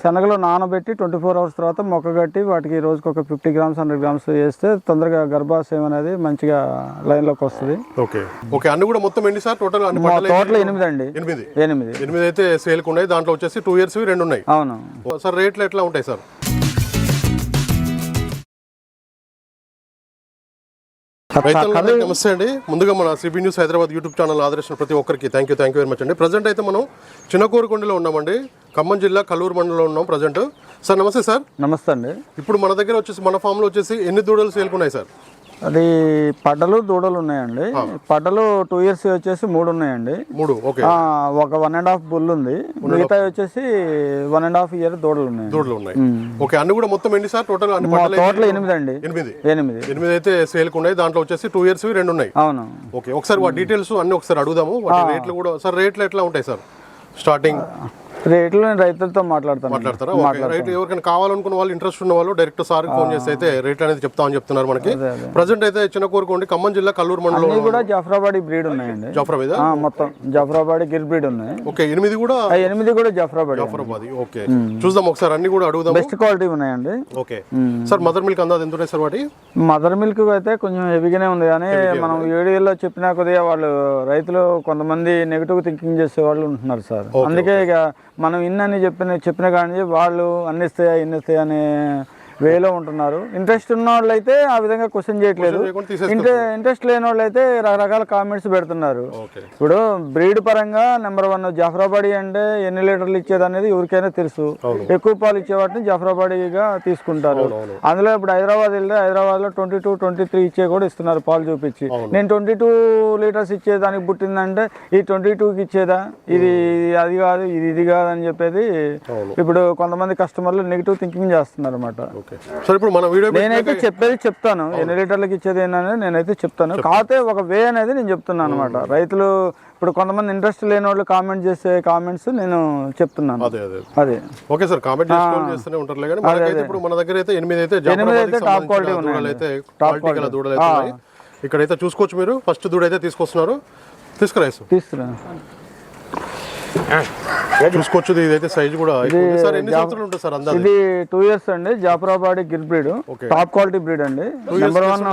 శనగలు నానబెట్టి twenty four hours తర్వాత మొక్క కట్టి వాటికి రోజుకి ఒక ఫిఫ్టీ గ్రామ్స్ హండ్రెడ్ గ్రామ్స్ వేస్తే తొందరగా గర్భాశయం అనేది మంచిగా లైన్లోకి వస్తుంది. ఓకే. ఓకే అన్ని కూడా మొత్తం ఎన్ని సార్? టోటల్ తోటలో ఎనిమిది అండి. ఎనిమిది. ఎనిమిది. ఎనిమిది అయితే సేల్కి ఉన్నాయి. దాంట్లో వచ్చేసి టూ ఇయర్స్ రెండు ఉన్నాయి. అవును. సార్ రేట్లు ఎట్లా ఉంటాయి సార్? నమస్తే అండి. ముందుగా మన CB news Hyderabad YouTube channel ఆదర్శించిన ప్రతి ఒక్కరికి thank you thank you very much అండి. ప్రజెంట్ అయితే మనం చిన్నకూరుకొండలో ఉన్నామండి. ఖమ్మం జిల్లా కల్లూరు మండలంలో ఉన్నాం ప్రజెంట్ సార్ నమస్తే సార్. నమస్తే అండి. ఇప్పుడు మన దగ్గర వచ్చేసి మన ఫామ్లో వచ్చేసి ఎన్ని దూడలు సేల్కున్నాయి సార్? అది పడ్డలు దూడలు ఉన్నాయండి. పడ్డలు టూ ఇయర్స్ వచ్చేసి మూడు ఉన్నాయండి. మూడు ఒక వన్ అండ్ హాఫ్ బుల్ ఉంది. మిగతా వచ్చేసి వన్ అండ్ హాఫ్ ఇయర్ దూడలు ఉన్నాయి దూడలు ఉన్నాయి. ఓకే అన్ని కూడా మొత్తం ఎన్ని సార్? టోటల్ తోటలో ఎనిమిది అండి. ఎనిమిది. ఎనిమిది. ఎనిమిది అయితే సేల్కి ఉన్నాయి. దాంట్లో వచ్చేసి టూ ఇయర్స్ రెండు ఉన్నాయి. అవును. ఓకే ఒకసారి డీటెయిల్స్ అన్ని ఒకసారి అడుగుదాము. వాటి రేట్లు కూడా సార్ రేట్లు ఎట్లా ఉంటాయి సార్? స్టార్టింగ్ రేట్లు నేను రైతులతో మాట్లాడతాను మాట్లాడతారా? ఓకే. రైట్ ఎవరికైనా కావాలనుకున్న వాళ్ళు ఇంట్రెస్ట్ ఉన్న వాళ్ళు డైరెక్ట్ సార్ ఫోన్ చేసి అయితే రేట్లు అనేది చెప్తామని చెప్తున్నారు మనకి. ప్రజెంట్ అయితే చిన్న కోరుకోండి. ఖమ్మం జిల్లా కల్లూరు మండలం కూడా జాఫ్రాబాడీ బ్రీడ్ ఉన్నాయండి. జాఫరా మీద ఆ, మొత్తం జాఫ్రాబాడీ గిర్ బ్రీడ్ ఉన్నాయి. ఓకే. ఎనిమిది కూడా ఎనిమిది కూడా జాఫ్రాబాడీ జాఫరాబాద్. ఓకే. చూద్దాం ఒకసారి అన్ని కూడా అడుగుదాం బెస్ట్ క్వాలిటీ ఉన్నాయండి. ఓకే. సార్ మదర్ మిల్క్ అందాది ఎంత ఉన్నాయి సార్ వాటి? మదర్ మిల్క్ అయితే కొంచెం హెవీగానే ఉంది. కానీ మనం వీడియోలో చెప్పినా కొద్దిగా వాళ్ళు రైతులు కొంతమంది నెగిటివ్ థింకింగ్ చేసే వాళ్ళు ఉంటున్నారు సార్. అందుకే ఇక మనం ఇన్నని చెప్పిన చెప్పిన కానీ వాళ్ళు అన్నిస్తాయా ఇన్నిస్తాయా అనే వేలో ఉంటున్నారు. ఇంట్రెస్ట్ ఉన్న వాళ్ళు అయితే ఆ విధంగా క్వశ్చన్ చేయట్లేదు. ఇంట్రెస్ట్ లేని వాళ్ళు అయితే రకరకాల కామెంట్స్ పెడుతున్నారు. ఇప్పుడు బ్రీడ్ పరంగా నెంబర్ వన్ జాఫ్రాబాడీ అంటే ఎన్ని లీటర్లు ఇచ్చేది అనేది ఎవరికైనా తెలుసు. ఎక్కువ పాలు ఇచ్చే వాటిని జాఫ్రాబాడీగా తీసుకుంటారు. అందులో ఇప్పుడు హైదరాబాద్ వెళ్తే హైదరాబాద్లో ట్వంటీ టూ ట్వంటీ త్రీ ఇచ్చే కూడా ఇస్తున్నారు పాలు చూపించి. నేను ట్వంటీ టూ లీటర్స్ ఇచ్చేదానికి పుట్టిందంటే ఈ ట్వంటీ టూకి ఇచ్చేదా? ఇది అది కాదు ఇది ఇది కాదు అని చెప్పేది. ఇప్పుడు కొంతమంది కస్టమర్లు నెగిటివ్ థింకింగ్ చేస్తున్నారు అనమాట ఇప్పుడు మన వీడియో నేనైతే చెప్పేది చెప్తాను. ఎన్ని లీటర్లకు ఇచ్చేది ఏంటనేది నేనైతే చెప్తాను. కాకపోతే ఒక వే అనేది నేను చెప్తున్నాను అనమాట రైతులు ఇప్పుడు కొంతమంది ఇంట్రెస్ట్ లేని వాళ్ళు కామెంట్ చేసే కామెంట్స్ నేను చెప్తున్నాను. అదే అదే అదే. ఓకే సార్ కామెంట్ చేసుకొని చేస్తూనే ఉంటారులే కానీ మనకైతే ఇప్పుడు మన దగ్గర అయితే ఎనిమిది అయితే quality సంబంధించిన దూడలు అయితే క్వాలిటీ దూడలు ఇక్కడైతే చూసుకోవచ్చు మీరు. ఫస్ట్ దూడ అయితే తీసుకొస్తున్నారు. తీసుకురా. తీస్తున్నాను చూసుకోవచ్చు ఇది అయితే సైజ్ కూడా ఇది టూ ఇయర్స్ అండి Jafarabadi Gir breed. Top quality breed అండి. నెంబర్ వన్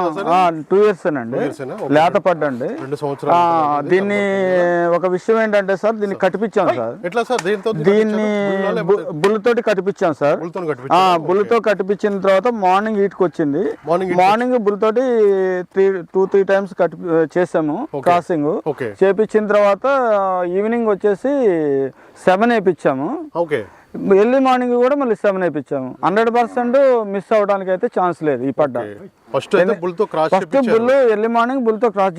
టూ ఇయర్స్ అండి? లేత పడ్డండి దీన్ని ఒక విషయం ఏంటంటే సార్ దీన్ని కట్టిపించాం సార్. ఎట్లా సార్? దీన్ని బుల్ తోటి కట్టిపించాం సార్. బుల్తో కట్టిపించిన తర్వాత మార్నింగ్ ఈట్కి వచ్చింది. మార్నింగ్ మార్నింగ్ బుల్ తోటి త్రీ టూ త్రీ టైమ్స్ కట్టి చేసాము క్రాసింగ్. చేపించిన తర్వాత ఈవినింగ్ వచ్చేసి సెవెన్ వేయించాము ఓకే. ఎర్లీ మార్నింగ్ కూడా మళ్ళీ సెవెన్ వేయించాము హండ్రెడ్ పర్సెంట్ మిస్ అవడానికి అయితే ఛాన్స్ లేదు ఈ పడ్డ. ఫస్ట్ అయితే బుల్తో cross first bull early morning బుల్తో cross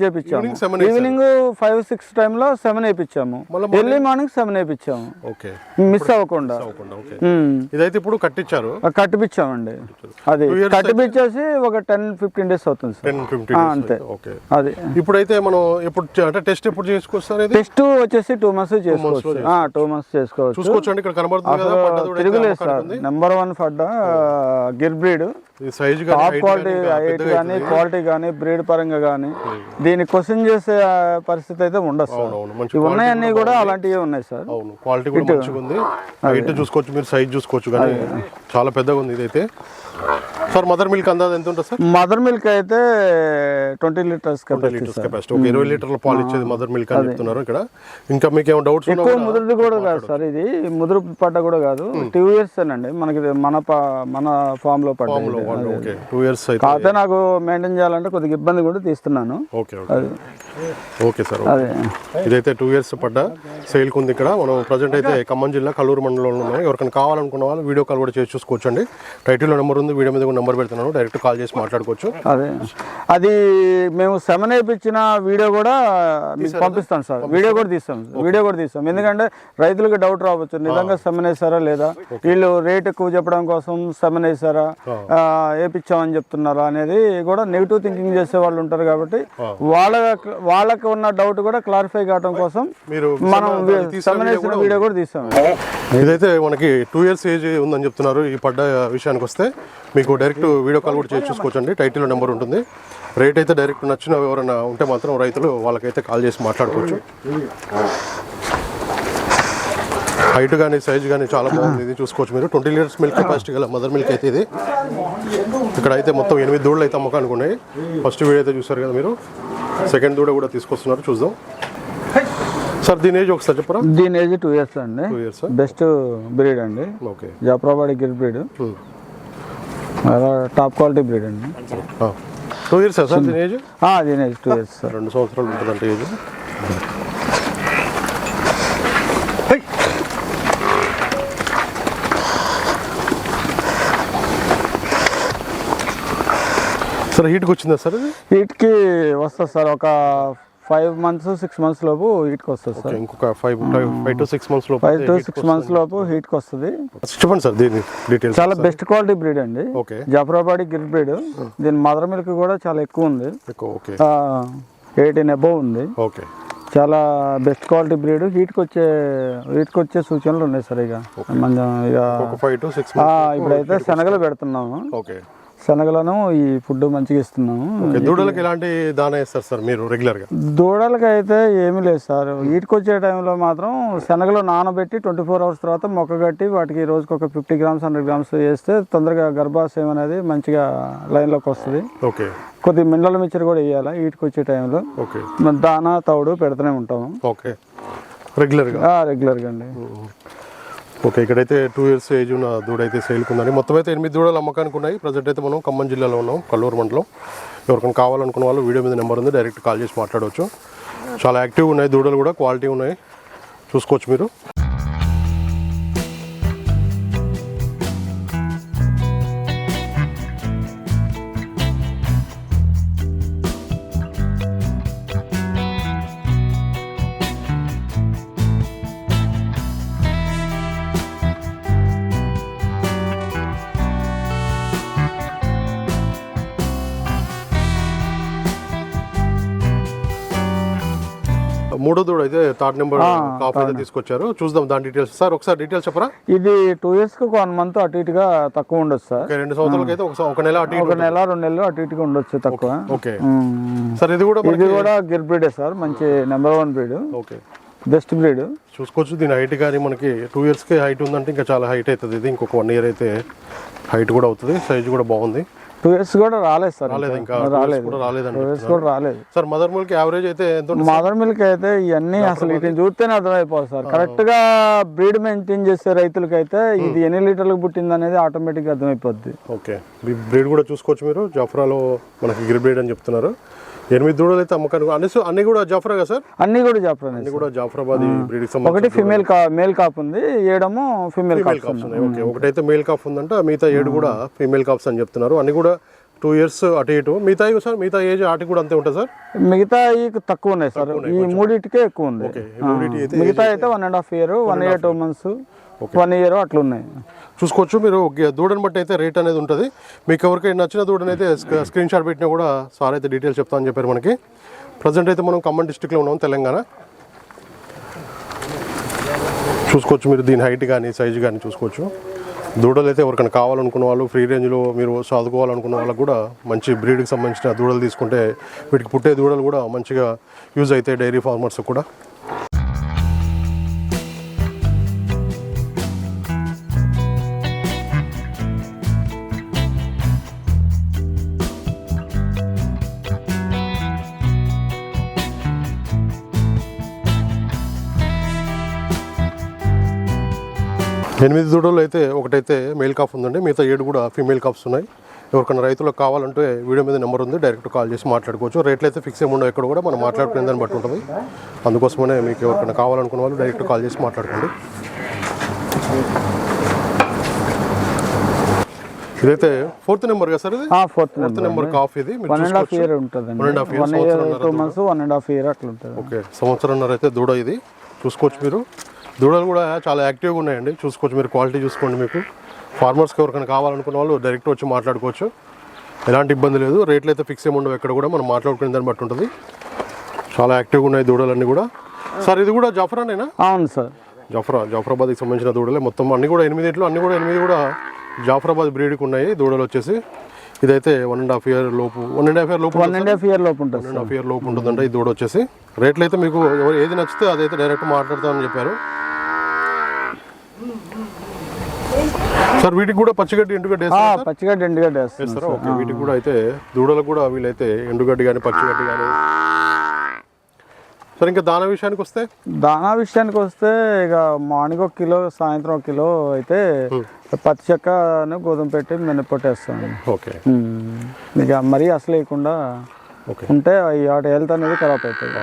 seven evening five six టైంలో సెవెన్ వేయించాము ఎర్లీ మార్నింగ్ సెవెన్ వేయించాము ఓకే. మిస్ అవ్వకుండా. ఇదైతే ఇప్పుడు కట్టించారు? కట్టిపించామండి అది కట్టిపించేసి ఒక టెన్ ఫిఫ్టీన్ డేస్ అవుతుంది సార్. అంతే. అది. ఇప్పుడైతే మనం ఎప్పుడు చే- అంటే టెస్ట్ ఎప్పుడు చేసుకొస్తారు ఇది? టెస్ట్ వచ్చేసి టూ మంత్స్ చేసుకోవచ్చు. టూ మంత్స్ చేసుకోవచ్చు. చూసుకోవచ్చు ఇక్కడ కనబడుతుంది. తిరుగులేదు సార్. నెంబర్ వన్ ఫడ్డ గిర్ బ్రీడ్ ఈ సైజ్ టాప్ క్వాలిటీ హైట్ కానీ క్వాలిటీ కానీ బ్రీడ్ పరంగా కానీ దీన్ని క్వశ్చన్ చేసే పరిస్థితి అయితే ఉండదు సార్. ఇవి ఉన్నాయన్నీ కూడా అలాంటివి ఉన్నాయి సార్. అవును క్వాలిటీ కూడా మంచిగా ఉంది. హైట్ చూసుకోవచ్చు మీరు సైజ్ చూసుకోవచ్చు కానీ చాలా పెద్దగా ఉంది ఇదైతే. సార్ మదర్ మిల్క్ అందాది ఎంత ఉంటుంది సార్? మదర్ మిల్క్ అయితే twenty litres capacity litres capacity ఒక ఇరవై లీటర్ల పాలు ఇచ్చేది మదర్ మిల్క్ అని చెప్తున్నారు ఇక్కడ. ఇంకా మీకు ఏమైనా డౌట్స్ ఎక్కువ ముదురుది కూడా కాదు సార్ ఇది. ముదురు పడ్డ కూడా కాదు. టూ ఇయర్స్ అండి మనకి మన మన ఫామ్లో పడ్డ. ఓకే టూ ఇయర్స్ కాకపోతే నాకు మెయింటైన్ చేయాలంటే కొద్దిగా ఇబ్బంది కూడా తీస్తున్నాను. ఓకే ఓకే సార్ ఇదైతే టూ ఇయర్స్ పడ్డ సేల్ ఉంది ఇక్కడ. మనం ప్రజెంట్ అయితే ఖమ్మం జిల్లా కల్లూరు మండలంలో ఉన్నాం. ఎవరికైనా కావాలనుకున్న వాళ్ళు వీడియో కాల్ కూడా చేసి చూసుకోవచ్చు అండి టైటిల్లో నెంబర్ ఉంది వీడియో మీద కూడా నెంబర్ పెడుతున్నాను. డైరెక్ట్ కాల్ చేసి మాట్లాడుకోవచ్చు. అదే. అది మేము సెవెన్ వేయించిన వీడియో కూడా మీకు పంపిస్తాను సార్ వీడియో కూడా తీస్తాం వీడియో కూడా తీస్తాం. ఎందుకంటే రైతులకు డౌట్ రావచ్చు. నిజంగా సెవెన్ వేసారా లేదా? వీళ్ళు రేట్ ఎక్కువ చెప్పడం కోసం సెవెన్ వేసారా? వేపించామని చెప్తున్నారా అనేది కూడా నెగిటివ్ థింకింగ్ చేసే వాళ్ళు ఉంటారు కాబట్టి వాళ్ళ వాళ్ళకి ఉన్న డౌట్ కూడా క్లారిఫై కావడం కోసం మీరు మనం వీడియో కూడా తీస్తాం ఇదైతే మనకి టూ ఇయర్స్ ఏజ్ ఉందని చెప్తున్నారు ఈ పడ్డ విషయానికి వస్తే. మీకు డైరెక్ట్ వీడియో కాల్ కూడా చేసి చూసుకోవచ్చండి. టైటిల్ నెంబర్ ఉంటుంది. రేట్ అయితే డైరెక్ట్ నచ్చిన ఎవరైనా ఉంటే మాత్రం రైతులు వాళ్ళకైతే కాల్ చేసి మాట్లాడుకోవచ్చు. హైట్ కానీ సైజ్ కానీ చాలా బాగుంది. ఇది చూసుకోవచ్చు మీరు. ట్వంటీ లీటర్స్ మిల్క్ కెపాసిటీ గల మదర్ మిల్క్ అయితే ఇది. ఇక్కడ అయితే మొత్తం ఎనిమిది దూడలు అయితే అమ్మకానికి ఉన్నాయి. ఫస్ట్ వీడియో అయితే చూసారు కదా మీరు. సెకండ్ దూడ కూడా తీసుకొస్తున్నారు. చూద్దాం. సార్ దీని ఏజ్ ఒకసారి చెప్పరా? దీని ఏజ్ టూ ఇయర్స్ అండి. బెస్ట్ బ్రీడ్ అండి. Okay. Jafarabadi Gir breed. Top quality breed అండి. టూ ఇయర్స్ సార్ దీని ఏజ్? దీని ఏజ్ టూ ఇయర్స్ సార్ రెండు సంవత్సరాలు ఉంటుందంటే ఏజ్. సార్ హీట్కి వచ్చిందా సార్ హీట్కి వస్తుంది సార్ ఒక ఫైవ్ మంత్స్ సిక్స్ మంత్స్ లోపు హీట్కి వస్తుంది సార్. ఇంకొక five five to six months లోపు ఫైవ్ టు సిక్స్ మంత్స్ లోపు హీట్కి వస్తుంది. చెప్పండి సార్ దీని డీటెయిల్స్ చాలా బెస్ట్ క్వాలిటీ బ్రీడ్ అండి. ఓకే జాఫ్రాబాడీ గిర్ బ్రీడ్ దీని మదర్ మిల్క్ కూడా చాలా ఎక్కువ ఉంది. ఓకే ఎయిటీన్ అబోవ్ ఉంది. ఓకే చాలా బెస్ట్ క్వాలిటీ బ్రీడ్ హీట్కి వచ్చే హీట్కి వచ్చే సూచనలు ఉన్నాయి సార్ ఇక. మనం ఇక ఇప్పుడైతే శనగలు పెడుతున్నాము. ఓకే శనగలను ఈ ఫుడ్ మంచిగా ఇస్తున్నాము. దూడలకు ఎలాంటి దానా ఇస్తారు సార్ మీరు రెగ్యులర్గా? దూడలకి అయితే ఏమీ లేదు సార్. వీటికి వచ్చే టైంలో మాత్రం శనగలు నానబెట్టి ట్వంటీ ఫోర్ అవర్స్ తర్వాత మొక్క కట్టి వాటికి రోజుకి ఒక ఫిఫ్టీ గ్రామ్స్ హండ్రెడ్ గ్రామ్స్ వేస్తే తొందరగా గర్భాశయం అనేది మంచిగా లైన్లోకి వస్తుంది. ఓకే. కొద్ది మినరల్ మిక్చర్ కూడా వేయాలి వీటికి వచ్చే టైంలో. ఓకే. దానా తౌడు పెడుతూనే ఉంటాము. ఓకే. రెగ్యులర్గా? రెగ్యులర్గా అండి. ఓకే ఇక్కడైతే టూ ఇయర్స్ ఏజ్ ఉన్న దూడ అయితే సేల్కి మొత్తం అయితే ఎనిమిది దూడలు అమ్మకానికి ఉన్నాయి. ప్రజెంట్ అయితే మనం ఖమ్మం జిల్లాలో ఉన్నాం కల్లూరు మండలం. ఎవరికైనా కావాలనుకున్న వాళ్ళు వీడియో మీద నెంబర్ ఉంది డైరెక్ట్ కాల్ చేసి మాట్లాడవచ్చు చాలా యాక్టివ్ ఉన్నాయి దూడలు కూడా క్వాలిటీ ఉన్నాయి. చూసుకోవచ్చు మీరు. మూడో దూడ అయితే థర్డ్ నెంబర్ కాఫ్ అయితే తీసుకొచ్చారు. చూద్దాం దాని డీటెయిల్స్ సార్ ఒకసారి డీటెయిల్స్ చెప్పరా? ఇది టూ ఇయర్స్కి ఒక వన్ మంత్ అటు ఇటుగా తక్కువ ఉండొచ్చు సార్. రెండు సంవత్సరాలకి అయితే ఒక నెల అటు ఒక నెల రెండు నెలలు అటు ఇటుగా ఉండొచ్చు తక్కువ. ఓకే. సార్ ఇది కూడా ఇది కూడా గిర్ బ్రీడే సార్ మంచి number one breed okay. Best breed చూసుకోవచ్చు దీని హైట్ కానీ మనకి టూ ఇయర్స్కి హైట్ ఉందంటే ఇంకా చాలా హైట్ అవుతుంది. ఇది ఇంకొక వన్ ఇయర్ అయితే హైట్ కూడా అవుతుంది సైజ్ కూడా బాగుంది. టూ ఇయర్స్ కూడా రాలేదు సార్ రాలేదు ఇంకా. రాలేదు. ఇయర్స్ కూడా రాలేదు. సార్ మదర్ మిల్క్ యావరేజ్ అయితే మదర్ మిల్క్ అయితే ఇవన్నీ అసలు వీటిని చూస్తేనే అర్థమైపోతుంది సార్. కరెక్ట్గా బ్రీడ్ మెయింటైన్ చేసే రైతులకైతే ఇది ఎన్ని లీటర్లకు పుట్టింది అనేది ఆటోమేటిక్గా అర్థమైపోద్ది. ఓకే బ్రీడ్ కూడా చూసుకోవచ్చు మీరు. జాఫ్రాలో మనకి గిర్ బ్రీడ్ అని చెప్తున్నారు. ఎనిమిది దూడలు అయితే అమ్మకానికి అన్ని అన్ని కూడా జాఫ్రా కదా సార్? అన్ని కూడా చెప్పండి అన్ని కూడా జాఫ్రాబాద్ ఒకటి ఫిమేల్ కా మేల్ కాప్ ఉంది ఏడము ఫిమేల్ ఉన్నాయి. ఓకే. ఒకటైతే మేల్ కాఫ్ ఉందంటే మిగతా ఏడు కూడా ఫీమేల్ కాప్స్ అని చెప్తున్నారు. అన్ని కూడా టూ ఇయర్స్ అటు ఇటు. మిగతా సార్? మిగతా ఏజ్ ఆటి కూడా అంతే ఉంటుంది సార్? మిగతా తక్కువ ఉన్నాయి సార్. ఈ మూడింటికే ఎక్కువ ఉంది. మిగతా అయితే one and half year one year two months one year అట్లా ఉన్నాయి చూసుకోవచ్చు మీరు దూడని బట్టి అయితే రేట్ అనేది ఉంటుంది. మీకు ఎవరికైనా నచ్చిన దూడని అయితే స్క్రీ- స్క్రీన్ షాట్ పెట్టినా కూడా సార్ అయితే డీటెయిల్స్ చెప్తా అని చెప్పారు మనకి. ప్రజెంట్ అయితే మనం ఖమ్మం డిస్టిక్లో ఉన్నాం తెలంగాణ. చూసుకోవచ్చు మీరు దీని హైట్ కానీ సైజ్ కానీ చూసుకోవచ్చు. దూడలు అయితే ఎవరికైనా కావాలనుకున్న వాళ్ళు ఫ్రీ రేంజ్లో మీరు చదువుకోవాలనుకున్న వాళ్ళకు కూడా మంచి బ్రీడ్కి సంబంధించిన దూడలు తీసుకుంటే వీటికి పుట్టే దూడలు కూడా మంచిగా యూజ్ అవుతాయి డైరీ ఫార్మర్స్ కూడా. ఎనిమిది దూడలు అయితే ఒకటైతే మేల్ కాఫ్ ఉందండి. మిగతా ఏడు కూడా ఫీమేల్ కాఫ్స్ ఉన్నాయి. ఎవరికైనా రైతులకు కావాలంటే వీడియో మీద నెంబర్ ఉంది. డైరెక్ట్ కాల్ చేసి మాట్లాడుకోవచ్చు. రేట్లు అయితే ఫిక్స్ ఏమి ఉండవు ఎక్కడ కూడా. మనం మాట్లాడుకునే దాన్ని బట్టి ఉంటుంది. అందుకోసమనే మీకు ఎవరికైనా కావాలనుకున్న వాళ్ళు డైరెక్ట్ కాల్ చేసి మాట్లాడుకోండి. ఇదైతే ఫోర్త్ నెంబర్ కదా సార్ ఇది? ఫోర్త్ ఫోర్త్ నెంబర్ కాఫ్ ఇది. వన్ అండ్ హాఫ్ ఇయర్ ఉంటుంది One and half year, one year two months one and half year అట్లా ఉంటుంది ఓకే. సంవత్సరంన్నర అయితే దూడ ఇది. చూసుకోవచ్చు మీరు. దూడలు కూడా చాలా యాక్టివ్గా ఉన్నాయండి. చూసుకోవచ్చు మీరు క్వాలిటీ చూసుకోండి మీకు. ఫార్మర్స్కి ఎవరికైనా కావాలనుకున్న వాళ్ళు డైరెక్ట్ వచ్చి మాట్లాడుకోవచ్చు. ఎలాంటి ఇబ్బంది లేదు. రేట్లు అయితే ఫిక్స్ ఏమి ఉండవు ఎక్కడ కూడా. మనం మాట్లాడుకునే దాన్ని బట్టి ఉంటుంది. చాలా యాక్టివ్గా ఉన్నాయి దూడలన్నీ కూడా. సార్ ఇది కూడా జఫరానేనా? అవును సార్. జఫరా జాఫరాబాద్కి సంబంధించిన దూడలే మొత్తం. అన్ని కూడా ఎనిమిదింట్లో అన్ని కూడా ఎనిమిది కూడా జాఫరాబాద్ బ్రీడ్కి ఉన్నాయి దూడలు వచ్చేసి. ఇదైతే వన్ అండ్ హాఫ్ ఇయర్ లోపు వన్ అండ్ హాఫ్ ఇయర్ లోపు వన్ అండ్ హాఫ్ ఇయర్ లోపు ఉంటుంది వన్ అండ్ హాఫ్ ఇయర్ లోపు ఉంటుందంట ఈ దూడ వచ్చేసి. రేట్లు అయితే మీకు ఎవరు ఏది నచ్చితే అదైతే డైరెక్ట్ మాట్లాడతామని చెప్పారు. సార్ వీటికి కూడా పచ్చిగడ్డి ఎండుగడ్డి వేస్తారా? పచ్చిగడ్డి ఎండుగడ్డ వేస్తారా? ఓకే వీటికి కూడా అయితే దూడలకు కూడా వీలైతే ఎండుగడ్డి కానీ పచ్చిగడ్డి కానీ సార్ ఇంకా దాన విషయానికి వస్తే? దానా విషయానికి వస్తే ఇక మార్నింగ్ ఒక కిలో సాయంత్రం ఒక కిలో అయితే పత్తి చెక్కను గోధుమ పెట్టి మినపొట్టు వేస్తాం. ఓకే. ఇక మరీ అసలు ఓకే. ఉంటే ఈ వాటి హెల్త్ అనేది ఖరాబ్ అవుతుంది.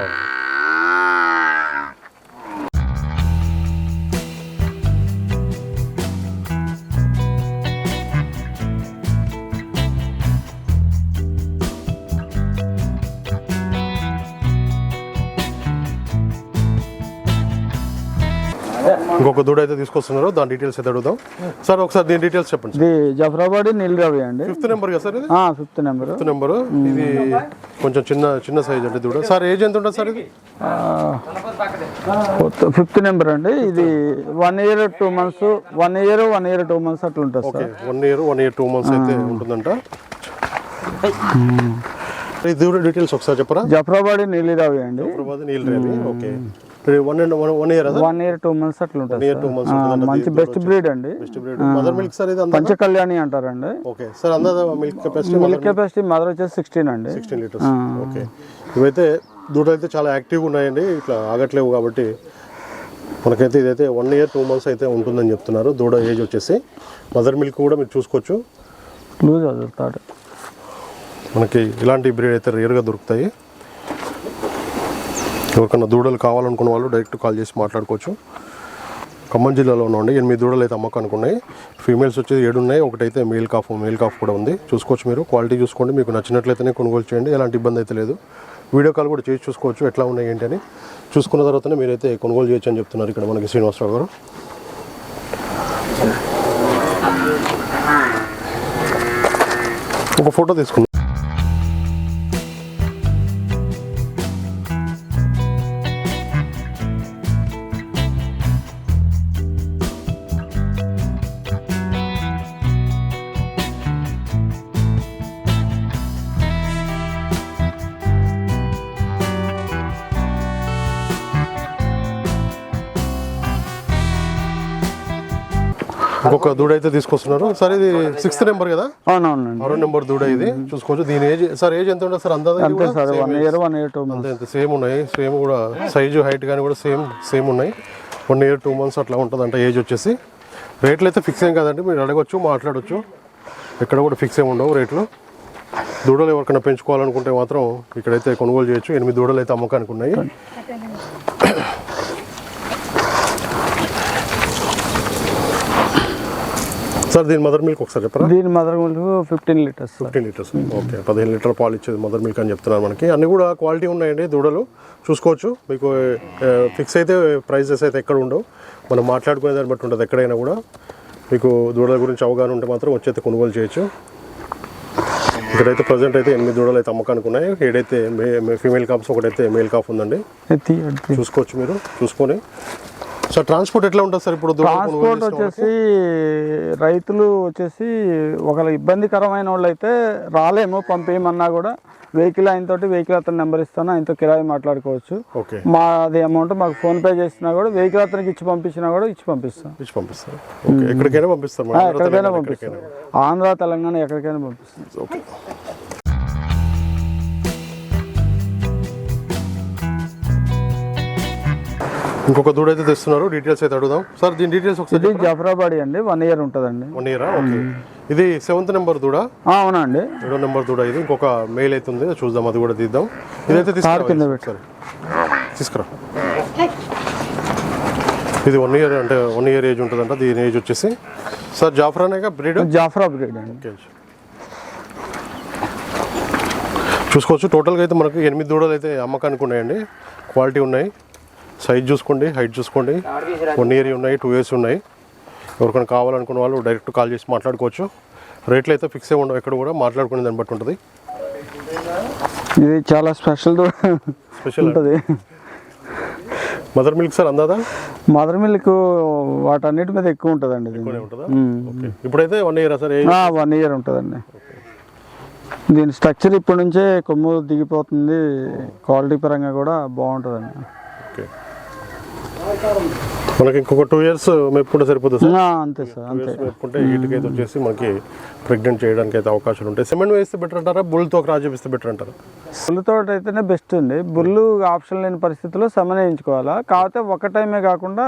ఇంకొక దూడ అయితే తీసుకొస్తున్నారు దాని డీటెయిల్స్ అయితే అడుగుదాం. సార్ ఒకసారి దీని డీటెయిల్స్ చెప్పండి ఇది జఫరాబాద్ నీల్ రవి అండి. ఫిఫ్త్ నెంబర్ కదా సార్ ఇది? ఫిఫ్త్ నెంబర్ ఫిఫ్త్ నెంబర్ ఇది కొంచెం చిన్న చిన్న సైజ్ అంటే దూడ. సార్ ఏజ్ ఎంత ఉంటుంది సార్ ఇది? ఫిఫ్త్ నెంబర్ అండి. ఇది one year two months one year one year two months అట్లా ఉంటుంది sir. One year one year two months అయితే ఉంటుందంట. దూడ డీటెయిల్స్ ఒకసారి చెప్పరా? జఫరాబాద్ నీలి రవి అండి. హైదరాబాద్ నీళ్ళు రేవి okay one and one year one year two months అట్లా ఉంటుంది టూ మంత్స్ మంచి బెస్ట్ బ్రీడ్ అండి. Best breed mother milk sir ఇది అందా పంచ కళ్యాణి అంటారండి okay sir milk capacity milk capacity mother వచ్చేసి సిక్స్టీన్ అండి. సిక్స్టీన్ లీటర్స్ ఓకే ఇవైతే దూడలు అయితే చాలా యాక్టివ్గా ఉన్నాయండి. ఇట్లా ఆగట్లేవు కాబట్టి మనకైతే ఇదైతే వన్ ఇయర్ టూ మంత్స్ అయితే ఉంటుందని చెప్తున్నారు. దూడ ఏజ్ వచ్చేసి మదర్ మిల్క్ కూడా మీరు చూసుకోవచ్చు. లూజ్ మనకి ఇలాంటి బ్రీడ్ అయితే రేర్గా దొరుకుతాయి. ఎవరికైనా దూడలు కావాలనుకున్న వాళ్ళు డైరెక్ట్ కాల్ చేసి మాట్లాడుకోవచ్చు. ఖమ్మం జిల్లాలో ఉండండి ఎనిమిది దూడలు అయితే అమ్మకానికి ఉన్నాయి. ఫీమేల్స్ వచ్చి ఏడు ఉన్నాయి. ఒకటైతే మేల్ కాఫ్ మేల్ కాఫ్ కూడా ఉంది. చూసుకోవచ్చు మీరు. క్వాలిటీ చూసుకోండి. మీకు నచ్చినట్లయితేనే కొనుగోలు చేయండి. ఎలాంటి ఇబ్బంది అయితే లేదు. వీడియో కాల్ కూడా చేసి చూసుకోవచ్చు. ఎట్లా ఉన్నాయి ఏంటి అని. చూసుకున్న తర్వాతనే మీరైతే కొనుగోలు చేయొచ్చు అని చెప్తున్నారు ఇక్కడ మనకి శ్రీనివాసరావు గారు. ఒక ఫోటో తీసుకుందాం. ఇంకొక దూడ అయితే తీసుకొస్తున్నారు. సార్ ఇది సిక్స్త్ నెంబర్ కదా? అవునవునండి. ఆరో నెంబర్ దూడ ఇది. చూసుకోవచ్చు. దీని ఏజ్ సార్ ఏజ్ ఎంత ఉంటుంది సార్? అందాజ అంతే sir one year one year two months అంతే అంతే సేమ్ ఉన్నాయి. సేమ్ కూడా సైజు హైట్ కానీ కూడా సేమ్ సేమ్ ఉన్నాయి. వన్ ఇయర్ టూ మంత్స్ అట్లా ఉంటుందంట ఏజ్ వచ్చేసి. రేట్లు అయితే ఫిక్స్ ఏం కాదండి. మీరు అడగొచ్చు మాట్లాడొచ్చు. ఎక్కడ కూడా ఫిక్స్ ఏమి ఉండవు రేట్లు దూడలు ఎవరికైనా పెంచుకోవాలనుకుంటే మాత్రం ఇక్కడైతే కొనుగోలు చేయొచ్చు. ఎనిమిది దూడలు అయితే అమ్మకానికి ఉన్నాయి. సార్ దీని మదర్ మిల్క్ ఒకసారి చెప్పరా? దీని mother milk fifteen litres fifteen litres. Okay పదిహేను లీటర్ పాలు ఇచ్చేది మదర్ మిల్క్ అని చెప్తున్నారు మనకి. అన్ని కూడా క్వాలిటీ ఉన్నాయండి దూడలు. చూసుకోవచ్చు. మీకు ఫిక్స్ అయితే ప్రైజెస్ అయితే ఎక్కడ ఉండవు. మనం మాట్లాడుకునే దాన్ని బట్టి ఉంటుంది ఎక్కడైనా కూడా. మీకు దూడల గురించి అవగాహన ఉంటే మాత్రం వచ్చి కొనుగోలు చేయొచ్చు. ఇక్కడైతే ప్రజెంట్ అయితే ఎనిమిది దూడలు అయితే అమ్మకానికి ఉన్నాయి. ఏడైతే ఫీమేల్ కాప్స్ ఒకటైతే మేల్ కాప్ ఉందండి. చూసుకోవచ్చు మీరు. చూసుకొని సార్ ట్రాన్స్పోర్ట్ ఎట్లా ఉంటుంది సార్ ఇప్పుడు ట్రాన్స్పోర్ట్ వచ్చేసి రైతులు వచ్చేసి ఒకవేళ ఇబ్బందికరమైన వాళ్ళు అయితే రాలేము పంపేయమన్నా కూడా వెహికల్ ఆయన తోటి వెహికల్ అతను నెంబర్ ఇస్తాను ఆయనతో కిరాయి మాట్లాడుకోవచ్చు. ఓకే. మాది అమౌంట్ మాకు ఫోన్ పే చేసినా కూడా వెహికల్ అతనికి ఇచ్చి పంపించినా కూడా ఇచ్చి పంపిస్తాం. ఇచ్చి పంపిస్తారు. ఎక్కడికైనా మన ఎక్కడికైనా పంపిస్తాం. ఆంధ్ర తెలంగాణ ఎక్కడికైనా పంపిస్తాం. ఓకే. ఇంకొక దూడ అయితే తెస్తున్నారు. డీటెయిల్స్ అయితే అడుగుదాం. సార్ దీని డీటెయిల్స్ ఒకసారి జఫరాబాడి అండి. వన్ ఇయర్ ఉంటుందండి. వన్ ఇయరా ఓకే ఇది సెవెంత్ నెంబర్ దూడ? అవునండి. ఏడో నెంబర్ దూడ ఇది. ఇంకొక మెయిల్ అయితే ఉంది. చూద్దాం అది కూడా తీద్దాం. ఇదైతే తీసుకురా. తీసుకురా. ఇది వన్ ఇయర్ అంటే వన్ ఇయర్ ఏజ్ ఉంటుందంట. దీని ఏజ్ వచ్చేసి. సార్ జాఫరానేగా బ్రీడ్ జాఫరా బ్రీడ్ అండి. చూసుకోవచ్చు. టోటల్గా అయితే మనకు ఎనిమిది దూడలు అయితే అమ్మకానికి ఉన్నాయండి. క్వాలిటీ ఉన్నాయి. సైజ్ చూసుకోండి హైట్ చూసుకోండి. వన్ ఇయర్ ఉన్నాయి టూ ఇయర్స్ ఉన్నాయి. ఎవరికైనా కావాలనుకున్న వాళ్ళు డైరెక్ట్ కాల్ చేసి మాట్లాడుకోవచ్చు. రేట్లు అయితే ఫిక్స్ అయి ఉండవు ఎక్కడ కూడా మాట్లాడుకునే దాన్ని బట్టి ఉంటుంది. ఇది చాలా స్పెషల్ స్పెషల్ ఉంటుంది. మదర్ మిల్క్ సార్ అందాదా? మదర్ మిల్క్ వాటన్నిటి మీద ఎక్కువ ఉంటుందండి ఇప్పుడైతే one year sir? One year ఉంటుందండి. దీని స్ట్రక్చర్ ఇప్పటి నుంచే కొమ్ము దిగిపోతుంది. క్వాలిటీ పరంగా కూడా బాగుంటుందండి. ఓకే మనకి ఇంకొక టూ ఇయర్స్ మెప్పుకుంటే సరిపోతుంది సార్. ఆ, అంతే సార్ అంతే. మెప్పుకుంటే వీటికి అయితే వచ్చేసి మనకి ప్రెగ్నెంట్ చేయడానికి అయితే అవకాశాలు ఉంటాయి. సిమెంట్ వేస్తే బెటర్ అంటారా? బుల్తో క్రాస్ చేపిస్తే బెటర్ అంటారా? బుల్లు తోట అయితేనే బెస్ట్ ఉంది. బుల్లు ఆప్షన్ లేని పరిస్థితుల్లో సమన్వయించుకోవాలా కాకపోతే ఒక టైమే కాకుండా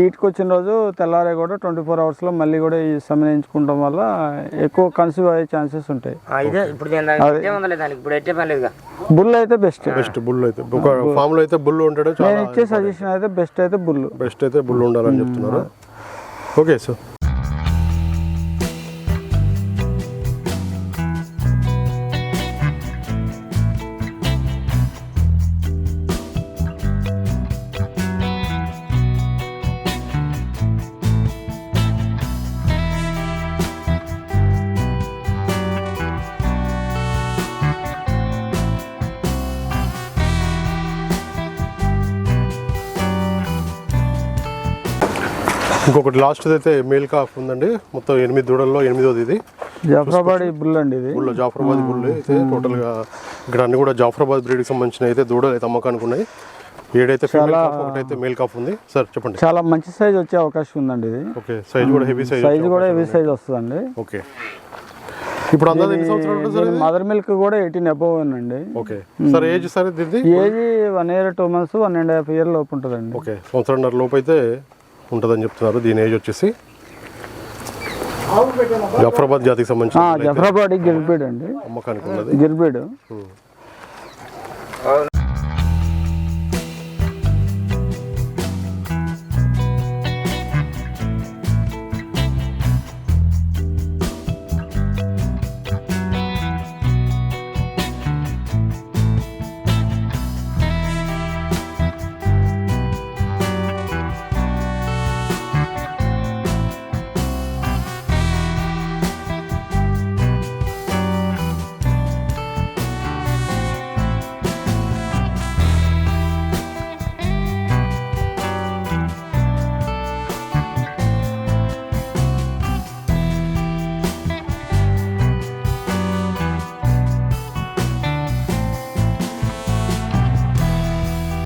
ఈటికి వచ్చిన రోజు తెల్లారే కూడా ట్వంటీ ఫోర్ అవర్స్లో మళ్ళీ కూడా ఈ సమన్వయించుకోవడం వల్ల ఎక్కువ కన్సీవ్ అయ్యే ఛాన్సెస్ ఉంటాయి. బుల్ అయితే బెస్ట్ బెస్ట్ బుల్ అయితే ఫామ్లో అయితే బుల్ ఉండడం నేను చాలా ఇచ్చే సజెషన్ అయితే బెస్ట్ అయితే బుల్లు బెస్ట్ అయితే బుల్ ఉండాలని చెప్తున్నారు. Okay sir. ఇంకొకటి లాస్ట్ అయితే మేల్ కాఫ్ ఉందండి. మొత్తం ఎనిమిది దూడల్లో ఎనిమిదోది ఇది. జఫరాబాద్ బుల్ అండి ఇది. బుల్ జాఫరాబాద్ బుల్ అయితే టోటల్గా ఇక్కడ అన్ని కూడా జాఫరాబాద్ బ్రీడ్కి సంబంధించిన అయితే దూడలు అయితే అమ్మకానికి ఉన్నాయి. ఏడైతే కాఫ్ ఒకటైతే మేల్ కాఫ్ ఉంది. సార్ చెప్పండి. చాలా మంచి సైజ్ వచ్చే అవకాశం ఉందండి ఇది. ఓకే సైజ్ కూడా హెవీ సైజ్ సైజ్ కూడా హెవీ సైజ్ వస్తుందండి. ఓకే. ఇప్పుడు అందాజ ఎన్ని సంవత్సరాలు ఉంటుంది సార్? మదర్ మిల్క్ కూడా ఎయిటీన్ అబోవ్ అండి. ఓకే. సార్ ఏజ్ సార్ ఇది? Age one year two months one and half year లోపు ఉంటుందండి. ఓకే సంవత్సరంన్నర లోపు అయితే ఉంటుందని చెప్తున్నారు. దీని ఏజ్ వచ్చేసి జాఫరాబాద్ జాతికి అయితే జఫరాబాద్ గిర్బీడ్ అండి. అమ్మకానికి ఉన్నది. గిర్బీడ్